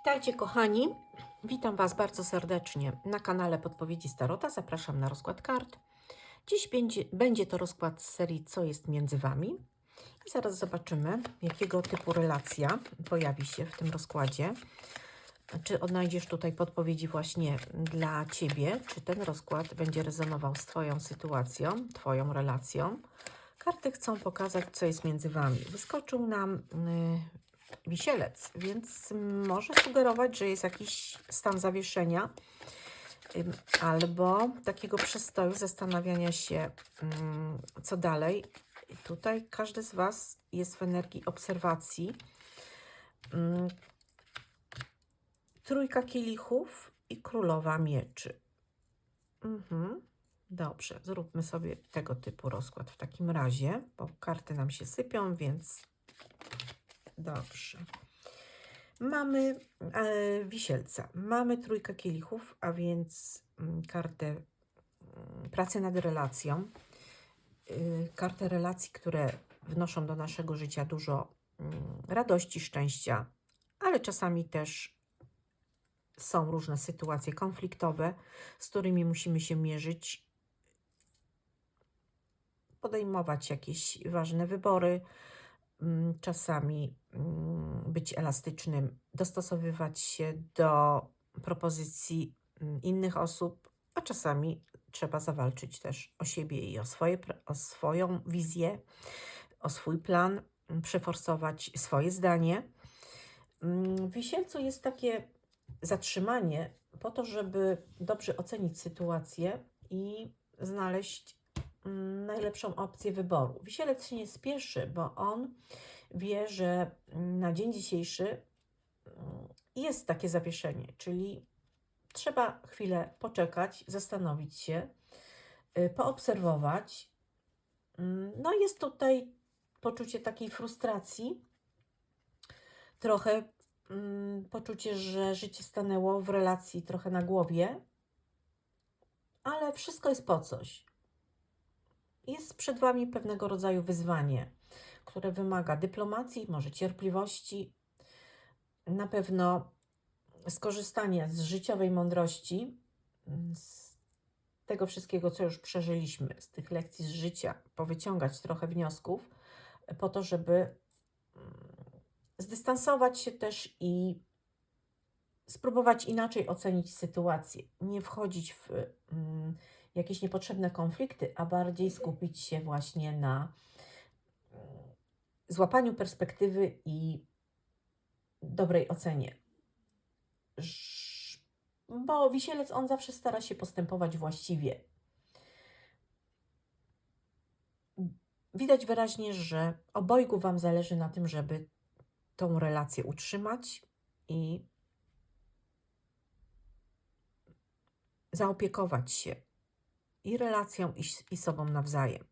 Witajcie kochani, witam Was bardzo serdecznie na kanale Podpowiedzi Starota. Zapraszam na rozkład kart. Dziś będzie, będzie to rozkład z serii Co jest między Wami. I zaraz zobaczymy, jakiego typu relacja pojawi się w tym rozkładzie. Czy odnajdziesz tutaj podpowiedzi właśnie dla Ciebie? Czy ten rozkład będzie rezonował z Twoją sytuacją, Twoją relacją? Karty chcą pokazać, co jest między Wami. Wyskoczył nam y, wisielec, więc może sugerować, że jest jakiś stan zawieszenia albo takiego przestoju, zastanawiania się, ym, co dalej. Tutaj każdy z Was jest w energii obserwacji. Ym, Trójka kielichów i królowa mieczy. Mhm. Dobrze, zróbmy sobie tego typu rozkład w takim razie, bo karty nam się sypią, więc Dobrze. Mamy e, wisielca, mamy trójkę kielichów, a więc mm, kartę mm, pracy nad relacją, y, kartę relacji, które wnoszą do naszego życia dużo mm, radości, szczęścia, ale czasami też są różne sytuacje konfliktowe, z którymi musimy się mierzyć, podejmować jakieś ważne wybory, czasami mm, być elastycznym, dostosowywać się do propozycji mm, innych osób, a czasami trzeba zawalczyć też o siebie i o, swoje, o swoją wizję, o swój plan, mm, przeforsować swoje zdanie. Mm, W wisielcu jest takie zatrzymanie po to, żeby dobrze ocenić sytuację i znaleźć mm, najlepszą opcję wyboru. Wisielec się nie spieszy, bo on wie, że mm, na dzień dzisiejszy mm, jest takie zawieszenie, czyli trzeba chwilę poczekać, zastanowić się, y, poobserwować. Mm, No jest tutaj poczucie takiej frustracji, trochę mm, poczucie, że życie stanęło w relacji trochę na głowie, ale wszystko jest po coś. Jest przed Wami pewnego rodzaju wyzwanie, które wymaga dyplomacji, może cierpliwości, na pewno skorzystania z życiowej mądrości, mm, z tego wszystkiego, co już przeżyliśmy, z tych lekcji z życia, powyciągać trochę wniosków, po to, żeby mm, zdystansować się też i spróbować inaczej ocenić sytuację. Nie wchodzić w mm, jakieś niepotrzebne konflikty, a bardziej skupić się właśnie na mm, złapaniu perspektywy i dobrej ocenie. Bo wisielec on zawsze stara się postępować właściwie. Widać wyraźnie, że obojgu Wam zależy na tym, żeby tą relację utrzymać i zaopiekować się i relacją, i, i sobą nawzajem.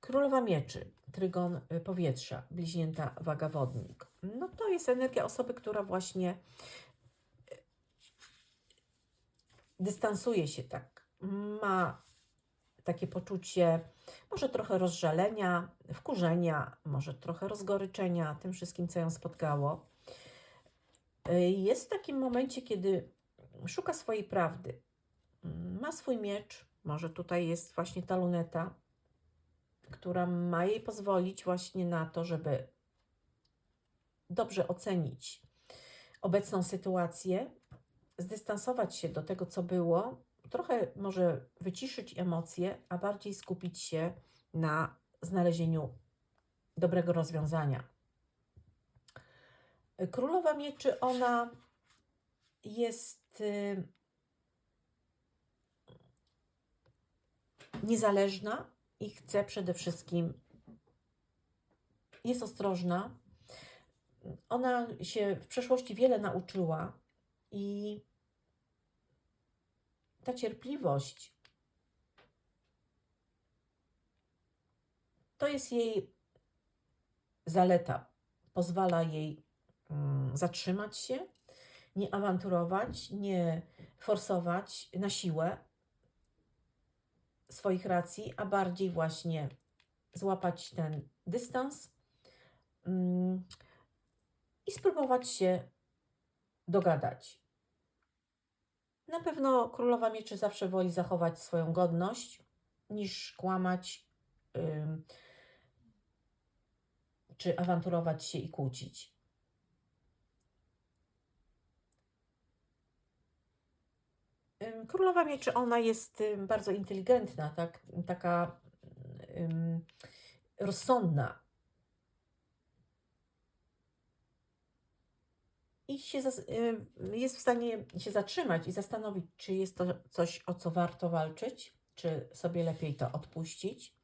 Królowa mieczy, trygon y, powietrza, bliźnięta waga wodnik. No to jest energia osoby, która właśnie y, dystansuje się tak, ma takie poczucie może trochę rozżalenia, wkurzenia, może trochę rozgoryczenia tym wszystkim, co ją spotkało. Y, Jest w takim momencie, kiedy szuka swojej prawdy. Ma swój miecz, może tutaj jest właśnie ta luneta, która ma jej pozwolić właśnie na to, żeby dobrze ocenić obecną sytuację, zdystansować się do tego, co było, trochę może wyciszyć emocje, a bardziej skupić się na znalezieniu dobrego rozwiązania. Królowa Mieczy, ona jest niezależna i chce przede wszystkim, jest ostrożna. Ona się w przeszłości wiele nauczyła i ta cierpliwość to jest jej zaleta. Pozwala jej mm, zatrzymać się, nie awanturować, nie forsować na siłę swoich racji, a bardziej właśnie złapać ten dystans mm, i spróbować się dogadać. Na pewno królowa mieczy zawsze woli zachować swoją godność, niż kłamać czy awanturować się i kłócić. Królowa mieczy, ona jest bardzo inteligentna, tak? taka ym, rozsądna. I się ym, jest w stanie się zatrzymać i zastanowić, czy jest to coś, o co warto walczyć, czy sobie lepiej to odpuścić.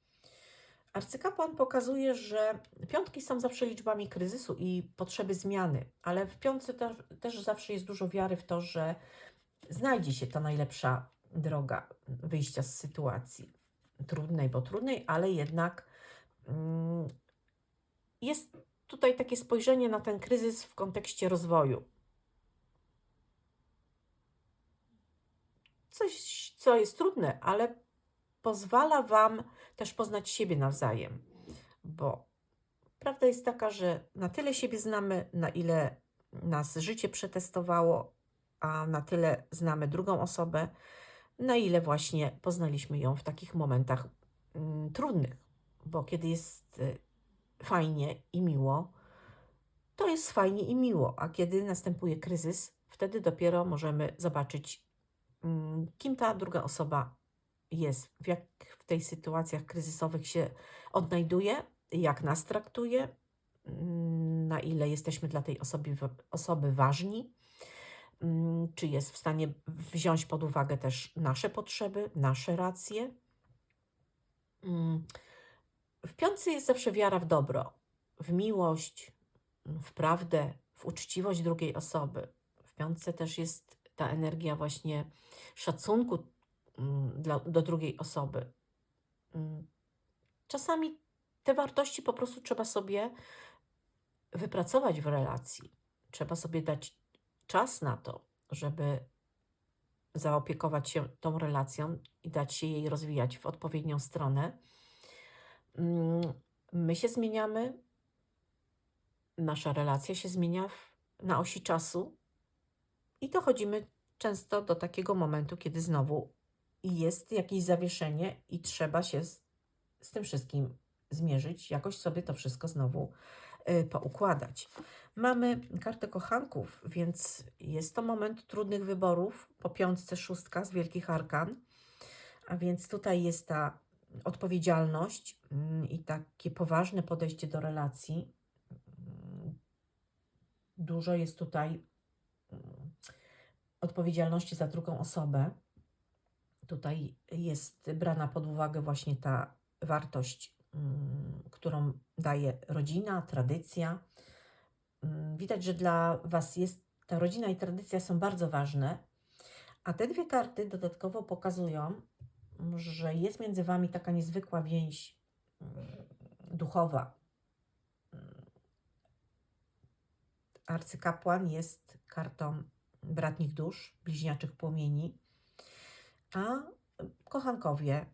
Arcykapłan pokazuje, że piątki są zawsze liczbami kryzysu i potrzeby zmiany, ale w piątce też, też zawsze jest dużo wiary w to, że znajdzie się ta najlepsza droga wyjścia z sytuacji trudnej, bo trudnej, ale jednak mm, jest tutaj takie spojrzenie na ten kryzys w kontekście rozwoju. Coś, co jest trudne, ale pozwala Wam też poznać siebie nawzajem, bo prawda jest taka, że na tyle siebie znamy, na ile nas życie przetestowało, a na tyle znamy drugą osobę, na ile właśnie poznaliśmy ją w takich momentach mm, trudnych, bo kiedy jest y, fajnie i miło, to jest fajnie i miło, a kiedy następuje kryzys, wtedy dopiero możemy zobaczyć, mm, kim ta druga osoba jest, jak w tej sytuacjach kryzysowych się odnajduje, jak nas traktuje, mm, na ile jesteśmy dla tej osoby, osoby ważni, czy jest w stanie wziąć pod uwagę też nasze potrzeby, nasze racje. Mm, W piątce jest zawsze wiara w dobro, w miłość, w prawdę, w uczciwość drugiej osoby. W piątce też jest ta energia właśnie szacunku mm, dla, do drugiej osoby. Mm, Czasami te wartości po prostu trzeba sobie wypracować w relacji. Trzeba sobie dać czas na to, żeby zaopiekować się tą relacją i dać się jej rozwijać w odpowiednią stronę. Mm, My się zmieniamy, nasza relacja się zmienia na osi czasu i dochodzimy często do takiego momentu, kiedy znowu jest jakieś zawieszenie i trzeba się z, z tym wszystkim zmierzyć, jakoś sobie to wszystko znowu poukładać. Mamy kartę kochanków, więc jest to moment trudnych wyborów. Po piątce szóstka z wielkich arkan, a więc tutaj jest ta odpowiedzialność mm, i takie poważne podejście do relacji. Mm, Dużo jest tutaj mm, odpowiedzialności za drugą osobę. Tutaj jest brana pod uwagę właśnie ta wartość, którą daje rodzina, tradycja. Mm, Widać, że dla Was jest ta rodzina i tradycja są bardzo ważne, a te dwie karty dodatkowo pokazują, że jest między Wami taka niezwykła więź mm, duchowa. Mm. Arcykapłan jest kartą bratnich dusz, bliźniaczych płomieni, a kochankowie,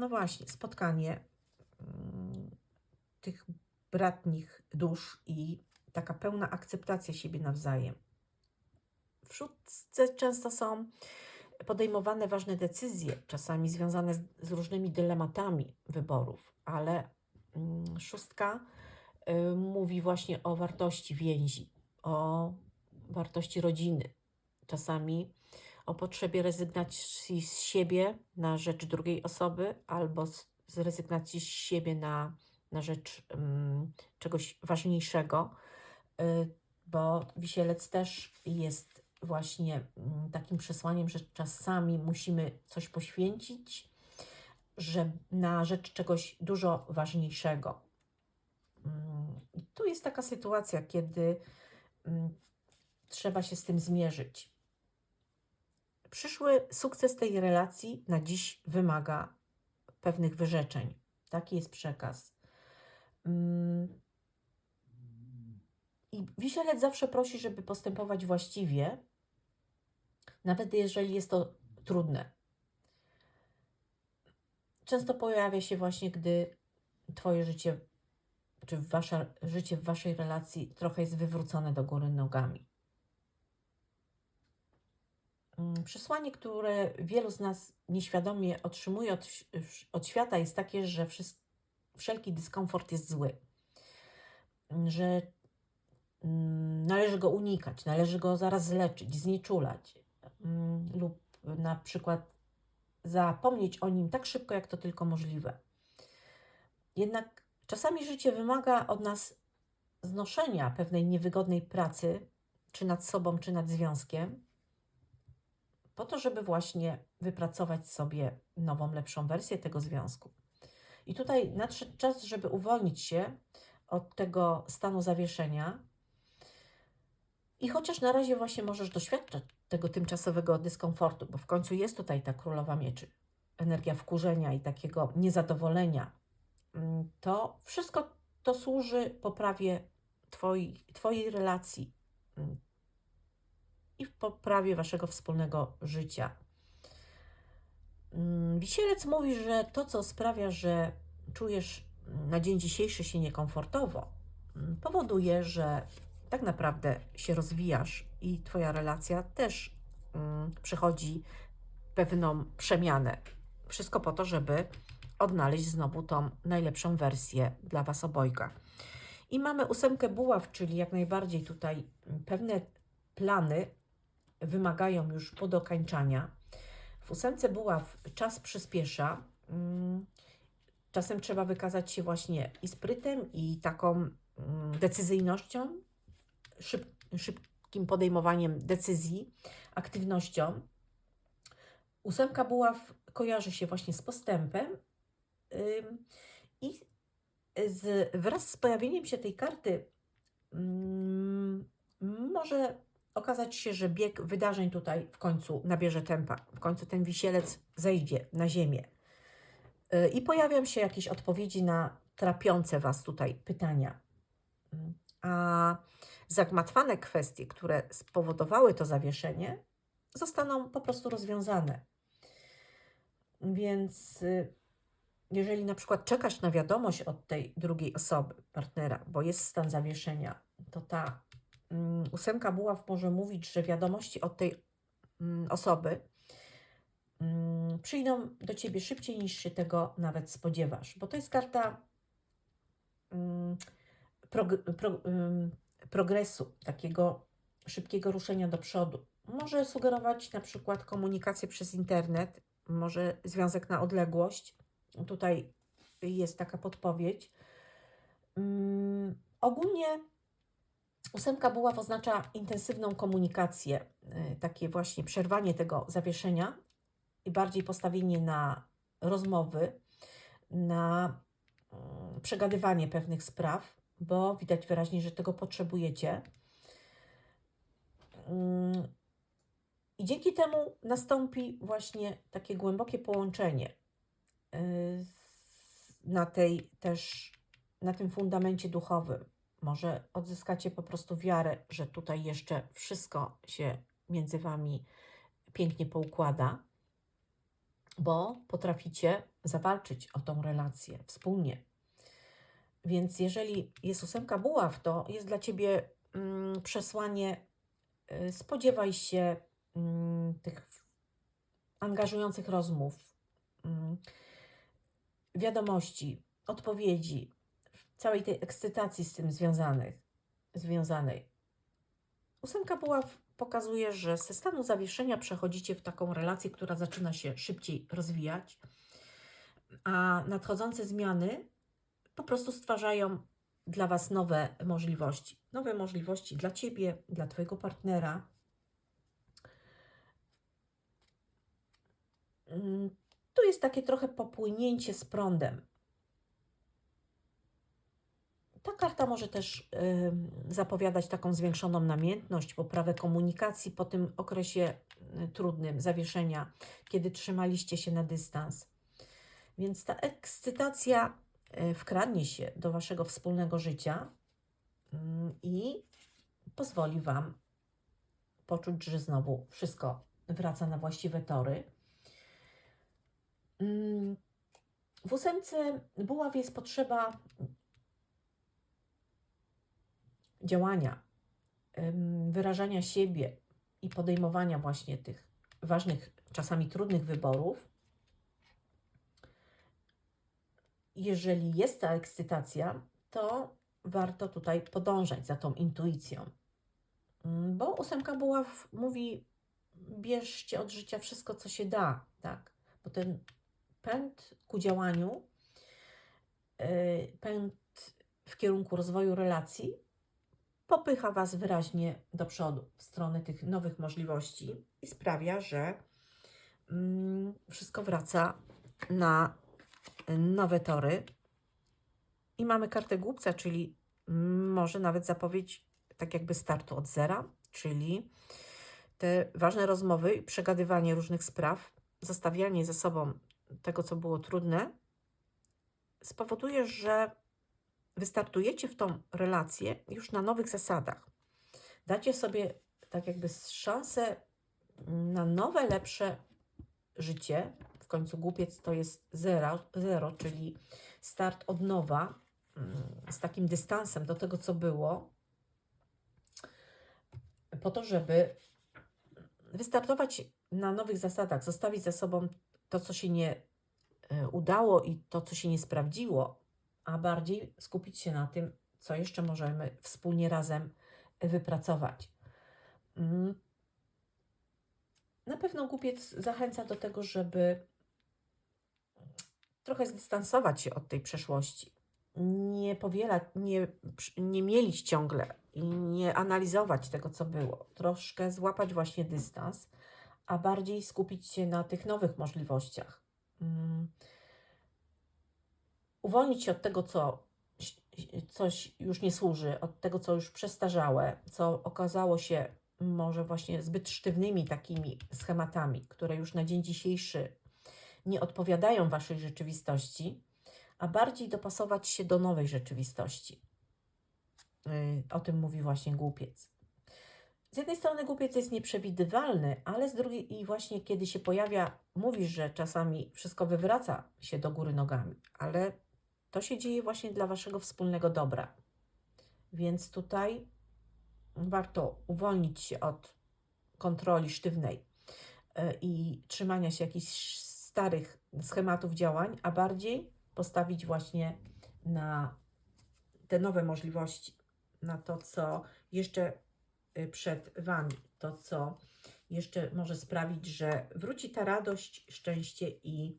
no właśnie, spotkanie mm, tych bratnich dusz i taka pełna akceptacja siebie nawzajem. W szóstce często są podejmowane ważne decyzje, czasami związane z, z różnymi dylematami wyborów, ale mm, szóstka y, mówi właśnie o wartości więzi, o wartości rodziny, czasami o potrzebie rezygnacji z siebie na rzecz drugiej osoby albo z, rezygnacji z siebie na, na rzecz mm, czegoś ważniejszego, y, bo wisielec też jest właśnie mm, takim przesłaniem, że czasami musimy coś poświęcić, że na rzecz czegoś dużo ważniejszego. Mm, tu jest taka sytuacja, kiedy trzeba się z tym zmierzyć. Przyszły sukces tej relacji na dziś wymaga pewnych wyrzeczeń. Taki jest przekaz. Mm, I wisielec zawsze prosi, żeby postępować właściwie, nawet jeżeli jest to trudne. Często pojawia się właśnie, gdy Twoje życie, czy wasze życie w Waszej relacji trochę jest wywrócone do góry nogami. Mm, Przesłanie, które wielu z nas nieświadomie otrzymuje od, od świata, jest takie, że wszelki dyskomfort jest zły, Mm, że mm, należy go unikać, należy go zaraz zleczyć, znieczulać lub na przykład zapomnieć o nim tak szybko, jak to tylko możliwe. Jednak czasami życie wymaga od nas znoszenia pewnej niewygodnej pracy, czy nad sobą, czy nad związkiem, po to, żeby właśnie wypracować sobie nową, lepszą wersję tego związku. I tutaj nadszedł czas, żeby uwolnić się od tego stanu zawieszenia. I chociaż na razie właśnie możesz doświadczać tego tymczasowego dyskomfortu, bo w końcu jest tutaj ta królowa mieczy, energia wkurzenia i takiego niezadowolenia, mm, to wszystko to służy poprawie twoi, Twojej relacji mm, i w poprawie Waszego wspólnego życia. Mm, Wisielec mówi, że to, co sprawia, że czujesz mm, na dzień dzisiejszy się niekomfortowo, mm, powoduje, że tak naprawdę się rozwijasz i Twoja relacja też przechodzi pewną przemianę. Wszystko po to, żeby odnaleźć znowu tą najlepszą wersję dla Was obojga. I mamy ósemkę buław, czyli jak najbardziej tutaj pewne plany wymagają już podokańczania. W ósemce buław czas przyspiesza. Mm, Czasem trzeba wykazać się właśnie i sprytem, i taką mm, decyzyjnością, szyb, szybkim podejmowaniem decyzji, aktywnością. Ósemka buław kojarzy się właśnie z postępem i z, wraz z pojawieniem się tej karty mm, może okazać się, że bieg wydarzeń tutaj w końcu nabierze tempa. W końcu ten wisielec zejdzie na ziemię. Y, I pojawią się jakieś odpowiedzi na trapiące Was tutaj pytania. Mm, A zagmatwane kwestie, które spowodowały to zawieszenie, zostaną po prostu rozwiązane. Więc y, jeżeli na przykład czekasz na wiadomość od tej drugiej osoby, partnera, bo jest stan zawieszenia, to ta ósemka buław może mówić, że wiadomości od tej mm, osoby mm, przyjdą do ciebie szybciej niż się tego nawet spodziewasz, bo to jest karta mm, prog- pro, progresu, takiego szybkiego ruszenia do przodu. Może sugerować na przykład komunikację przez internet, może związek na odległość. Tutaj jest taka podpowiedź. Mm, ogólnie ósemka buław oznacza intensywną komunikację, y, takie właśnie przerwanie tego zawieszenia i bardziej postawienie na rozmowy, na mm, przegadywanie pewnych spraw, bo widać wyraźnie, że tego potrzebujecie. Mm, I dzięki temu nastąpi właśnie takie głębokie połączenie y, na tej też, na tym fundamencie duchowym. Może odzyskacie po prostu wiarę, że tutaj jeszcze wszystko się między Wami pięknie poukłada, bo potraficie zawalczyć o tą relację wspólnie. Więc jeżeli jest ósemka buław, to jest dla Ciebie mm, przesłanie, y, spodziewaj się mm, tych angażujących rozmów, mm, wiadomości, odpowiedzi, całej tej ekscytacji z tym związanych, związanej. Ósemka buław pokazuje, że ze stanu zawieszenia przechodzicie w taką relację, która zaczyna się szybciej rozwijać, a nadchodzące zmiany po prostu stwarzają dla Was nowe możliwości. Nowe możliwości dla Ciebie, dla Twojego partnera. Mm, Tu jest takie trochę popłynięcie z prądem. Ta karta może też zapowiadać taką zwiększoną namiętność, poprawę komunikacji po tym okresie y, trudnym zawieszenia, kiedy trzymaliście się na dystans. Więc ta ekscytacja y, wkradnie się do waszego wspólnego życia mm, i pozwoli wam poczuć, że znowu wszystko wraca na właściwe tory. Mm, W ósemce buław jest potrzeba działania, wyrażania siebie i podejmowania właśnie tych ważnych, czasami trudnych wyborów. Jeżeli jest ta ekscytacja, to warto tutaj podążać za tą intuicją. Bo ósemka buław mówi, bierzcie od życia wszystko, co się da, tak? Bo ten pęd ku działaniu, yy, pęd w kierunku rozwoju relacji popycha Was wyraźnie do przodu, w stronę tych nowych możliwości i sprawia, że mm, wszystko wraca na nowe tory. I mamy kartę głupca, czyli może nawet zapowiedź tak jakby startu od zera, czyli te ważne rozmowy przegadywanie różnych spraw, zostawianie ze sobą tego, co było trudne, spowoduje, że wystartujecie w tą relację już na nowych zasadach. Dacie sobie tak jakby szansę na nowe, lepsze życie. W końcu głupiec to jest zero, zero czyli start od nowa, mm, z takim dystansem do tego, co było, po to, żeby wystartować na nowych zasadach, zostawić za sobą to, co się nie e, udało i to, co się nie sprawdziło, a bardziej skupić się na tym, co jeszcze możemy wspólnie razem wypracować. Mm. Na pewno głupiec zachęca do tego, żeby trochę zdystansować się od tej przeszłości. Nie powielać, nie, nie mielić ciągle i nie analizować tego, co było. Troszkę złapać właśnie dystans, a bardziej skupić się na tych nowych możliwościach. Uwolnić się od tego, co coś już nie służy, od tego, co już przestarzałe, co okazało się może właśnie zbyt sztywnymi takimi schematami, które już na dzień dzisiejszy nie odpowiadają Waszej rzeczywistości, a bardziej dopasować się do nowej rzeczywistości. Yy, O tym mówi właśnie głupiec. Z jednej strony głupiec jest nieprzewidywalny, ale z drugiej i właśnie kiedy się pojawia, mówisz, że czasami wszystko wywraca się do góry nogami, ale to się dzieje właśnie dla Waszego wspólnego dobra. Więc tutaj warto uwolnić się od kontroli sztywnej yy, i trzymania się jakichś starych schematów działań, a bardziej postawić właśnie na te nowe możliwości, na to, co jeszcze y, przed Wami, to, co jeszcze może sprawić, że wróci ta radość, szczęście i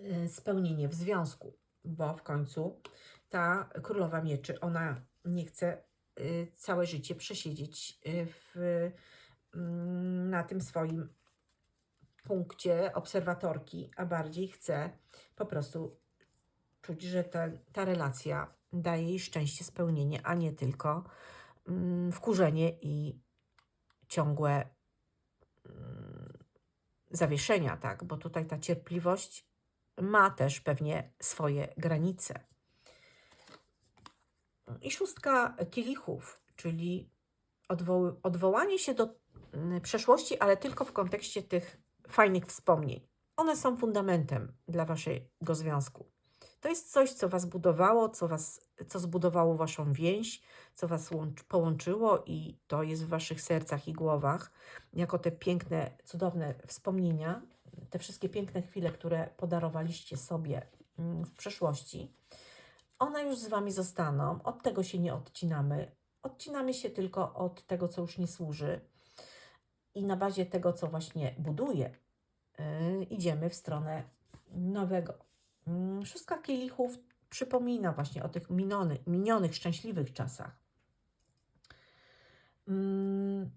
y, spełnienie w związku, bo w końcu ta królowa mieczy, ona nie chce y, całe życie przesiedzieć y, w, mm, na tym swoim punkcie obserwatorki, a bardziej chce po prostu czuć, że ta, ta relacja daje jej szczęście, spełnienie, a nie tylko mm, wkurzenie i ciągłe mm, zawieszenia, tak? Bo tutaj ta cierpliwość ma też pewnie swoje granice. I szóstka kielichów, czyli odwoł- odwołanie się do mm, przeszłości, ale tylko w kontekście tych fajnych wspomnień. One są fundamentem dla waszego związku. To jest coś, co was budowało, co, was, co zbudowało waszą więź, co was łącz, połączyło i to jest w waszych sercach i głowach, jako te piękne, cudowne wspomnienia, te wszystkie piękne chwile, które podarowaliście sobie mm, w przeszłości. One już z wami zostaną, od tego się nie odcinamy. Odcinamy się tylko od tego, co już nie służy i na bazie tego, co właśnie buduje, yy, idziemy w stronę nowego. Yy, szóstka kielichów przypomina właśnie o tych minionych, minionych szczęśliwych czasach. Yy,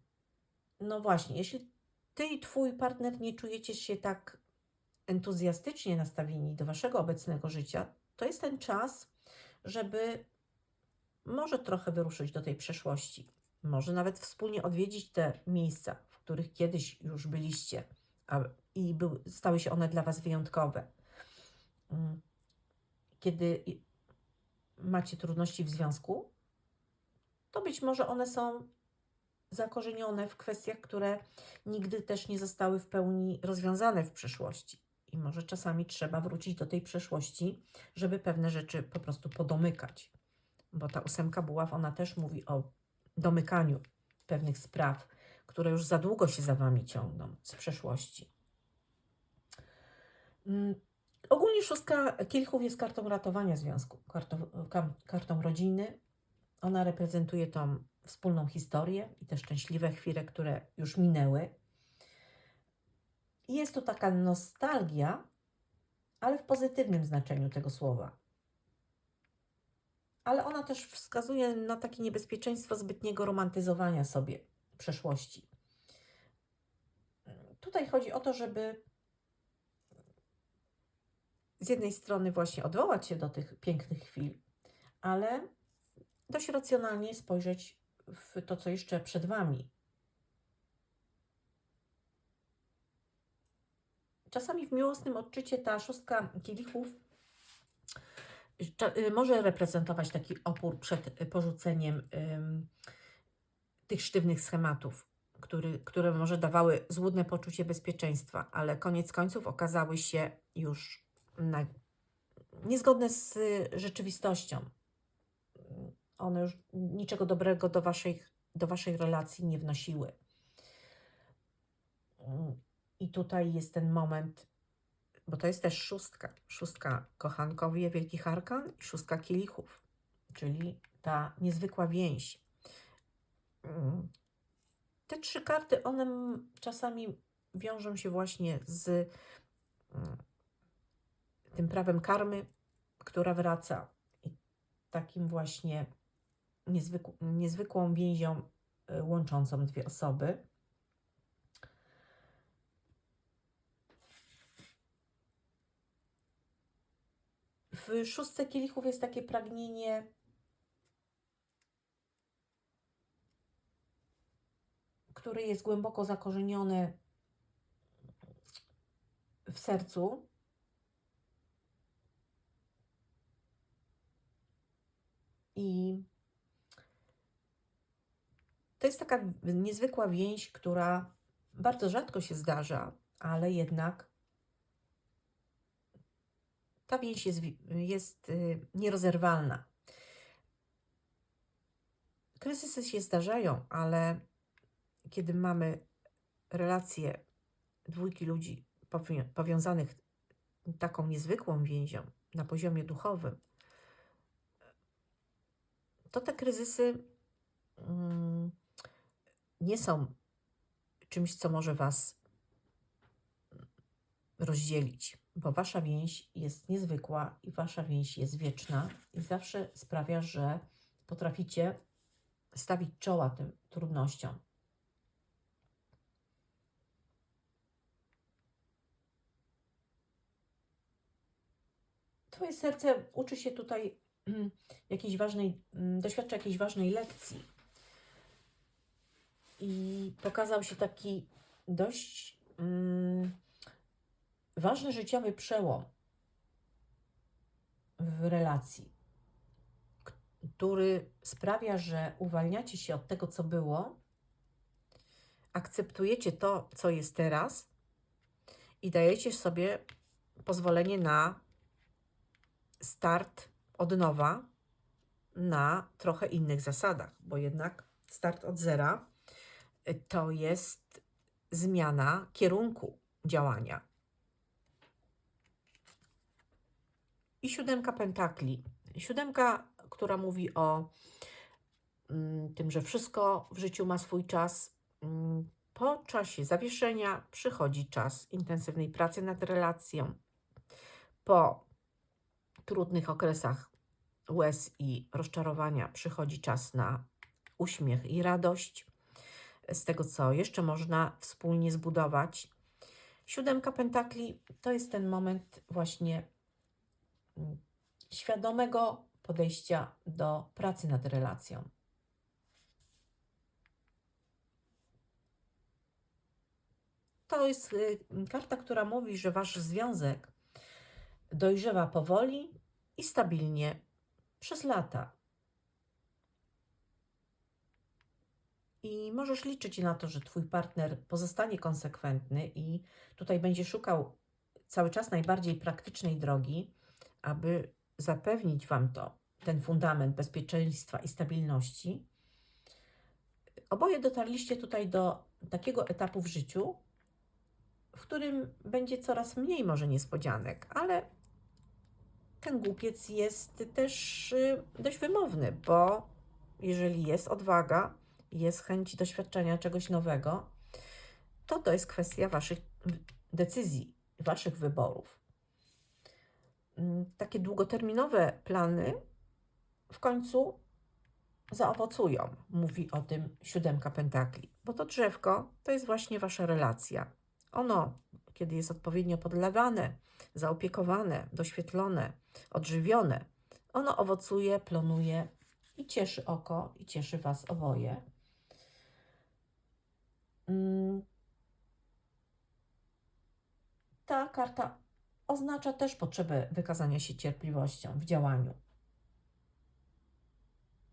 no właśnie, jeśli ty i twój partner nie czujecie się tak entuzjastycznie nastawieni do waszego obecnego życia, to jest ten czas, żeby może trochę wyruszyć do tej przeszłości. Może nawet wspólnie odwiedzić te miejsca, w których kiedyś już byliście i był, stały się one dla Was wyjątkowe. Mm. Kiedy macie trudności w związku, to być może one są zakorzenione w kwestiach, które nigdy też nie zostały w pełni rozwiązane w przeszłości. I może czasami trzeba wrócić do tej przeszłości, żeby pewne rzeczy po prostu podomykać. Bo ta ósemka buław, ona też mówi o domykaniu pewnych spraw, które już za długo się za Wami ciągną z przeszłości. Mm, Ogólnie szóstka kielichów jest kartą ratowania związku, kartą, kartą rodziny. Ona reprezentuje tą wspólną historię i te szczęśliwe chwile, które już minęły. I jest to taka nostalgia, ale w pozytywnym znaczeniu tego słowa. Ale ona też wskazuje na takie niebezpieczeństwo zbytniego romantyzowania sobie przeszłości. Tutaj chodzi o to, żeby z jednej strony właśnie odwołać się do tych pięknych chwil, ale dość racjonalnie spojrzeć w to, co jeszcze przed Wami. Czasami w miłosnym odczycie ta szóstka kielichów y, może reprezentować taki opór przed porzuceniem tych sztywnych schematów, który, które może dawały złudne poczucie bezpieczeństwa, ale koniec końców okazały się już niezgodne z rzeczywistością. One już niczego dobrego do waszej, do waszej relacji nie wnosiły. Mm, I tutaj jest ten moment, bo to jest też szóstka. Szóstka kochankowie, wielkich arkan i szóstka kielichów, czyli ta niezwykła więź. Mm, Te trzy karty, one czasami wiążą się właśnie z mm, tym prawem karmy, która wraca i takim właśnie niezwykł, niezwykłą więzią y, łączącą dwie osoby. W szóstce kielichów jest takie pragnienie które jest głęboko zakorzenione w sercu. I to jest taka niezwykła więź, która bardzo rzadko się zdarza, ale jednak ta więź jest, jest y, nierozerwalna. Kryzysy się zdarzają, ale kiedy mamy relacje dwójki ludzi powią- powiązanych taką niezwykłą więzią na poziomie duchowym, to te kryzysy mm, nie są czymś, co może Was rozdzielić, bo Wasza więź jest niezwykła i Wasza więź jest wieczna i zawsze sprawia, że potraficie stawić czoła tym trudnościom. Twoje serce uczy się tutaj mm, jakiejś ważnej, mm, doświadcza jakiejś ważnej lekcji. I pokazał się taki dość mm, ważny życiowy przełom w relacji, który sprawia, że uwalniacie się od tego, co było, akceptujecie to, co jest teraz i dajecie sobie pozwolenie na start od nowa na trochę innych zasadach, bo jednak start od zera to jest zmiana kierunku działania. I siódemka pentakli. Siódemka, która mówi o mm, tym, że wszystko w życiu ma swój czas. Mm, Po czasie zawieszenia przychodzi czas intensywnej pracy nad relacją. Po trudnych okresach łez i rozczarowania przychodzi czas na uśmiech i radość z tego, co jeszcze można wspólnie zbudować. Siódemka pentakli to jest ten moment właśnie mm, świadomego podejścia do pracy nad relacją. To jest y, karta, która mówi, że wasz związek dojrzewa powoli i stabilnie przez lata. I możesz liczyć na to, że Twój partner pozostanie konsekwentny i tutaj będzie szukał cały czas najbardziej praktycznej drogi, aby zapewnić Wam to, ten fundament bezpieczeństwa i stabilności, Oboje dotarliście tutaj do takiego etapu w życiu, w którym będzie coraz mniej może niespodzianek, ale ten głupiec jest też y, dość wymowny, bo jeżeli jest odwaga, jest chęć doświadczenia czegoś nowego, to to jest kwestia Waszych decyzji, Waszych wyborów. Mm, Takie długoterminowe plany w końcu zaowocują, mówi o tym siódemka pentakli, bo to drzewko to jest właśnie Wasza relacja. Ono, kiedy jest odpowiednio podlewane, zaopiekowane, doświetlone, odżywione, ono owocuje, plonuje i cieszy oko, i cieszy Was oboje. Mm. Ta karta oznacza też potrzebę wykazania się cierpliwością w działaniu.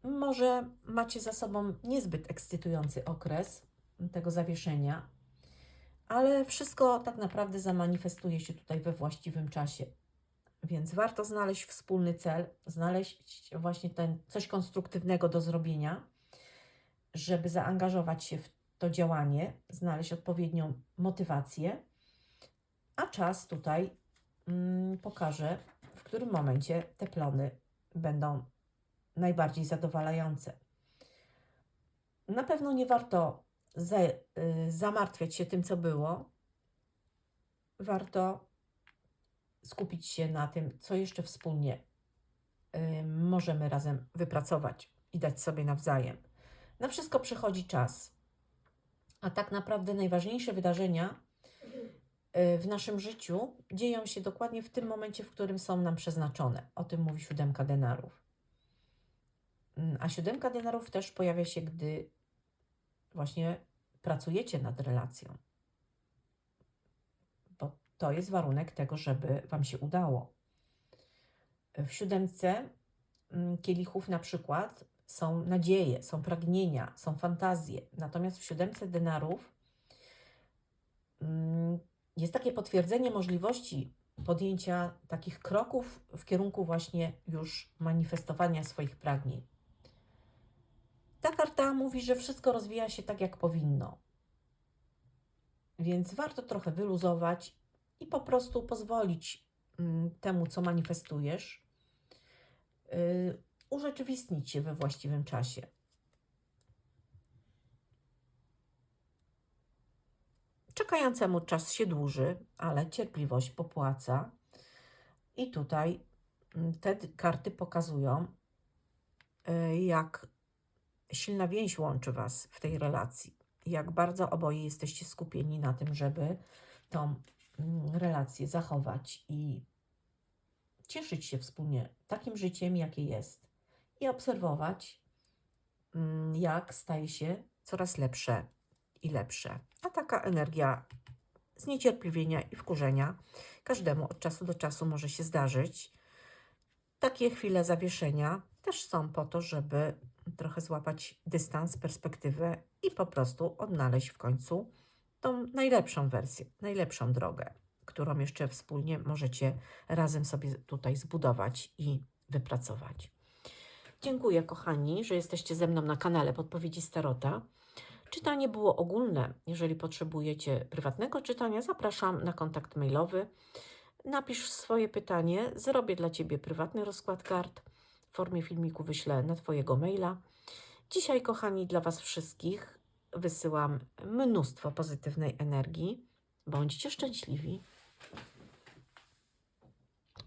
Może macie za sobą niezbyt ekscytujący okres tego zawieszenia, ale wszystko tak naprawdę zamanifestuje się tutaj we właściwym czasie. Więc warto znaleźć wspólny cel, znaleźć właśnie ten coś konstruktywnego do zrobienia, żeby zaangażować się w to działanie, znaleźć odpowiednią motywację, a czas tutaj mm, pokaże, w którym momencie te plony będą najbardziej zadowalające. Na pewno nie warto y, zamartwiać się tym, co było. Warto skupić się na tym, co jeszcze wspólnie y, możemy razem wypracować i dać sobie nawzajem. Na wszystko przychodzi czas. A tak naprawdę najważniejsze wydarzenia y, w naszym życiu dzieją się dokładnie w tym momencie, w którym są nam przeznaczone. O tym mówi siódemka denarów. Mm, A siódemka denarów też pojawia się, gdy właśnie pracujecie nad relacją. Bo to jest warunek tego, żeby Wam się udało. W siódemce mm, kielichów na przykład są nadzieje, są pragnienia, są fantazje. Natomiast w siódemce denarów mm, jest takie potwierdzenie możliwości podjęcia takich kroków w kierunku właśnie już manifestowania swoich pragnień. Ta karta mówi, że wszystko rozwija się tak, jak powinno. Więc warto trochę wyluzować i po prostu pozwolić mm, temu, co manifestujesz, yy, urzeczywistnić się we właściwym czasie. Czekającemu czas się dłuży, ale cierpliwość popłaca. I tutaj mm, te karty pokazują, yy, jak silna więź łączy Was w tej relacji. Jak bardzo oboje jesteście skupieni na tym, żeby tą mm, relację zachować i cieszyć się wspólnie takim życiem, jakie jest, i obserwować, mm, jak staje się coraz lepsze i lepsze. A taka energia zniecierpliwienia i wkurzenia każdemu od czasu do czasu może się zdarzyć. Takie chwile zawieszenia też są po to, żeby trochę złapać dystans, perspektywę i po prostu odnaleźć w końcu tą najlepszą wersję, najlepszą drogę, którą jeszcze wspólnie możecie razem sobie tutaj zbudować i wypracować. Dziękuję, kochani, że jesteście ze mną na kanale Podpowiedzi Starota. Czytanie było ogólne. Jeżeli potrzebujecie prywatnego czytania, zapraszam na kontakt mailowy. Napisz swoje pytanie, zrobię dla Ciebie prywatny rozkład kart. W formie filmiku wyślę na Twojego maila. Dzisiaj, kochani, dla Was wszystkich wysyłam mnóstwo pozytywnej energii. Bądźcie szczęśliwi.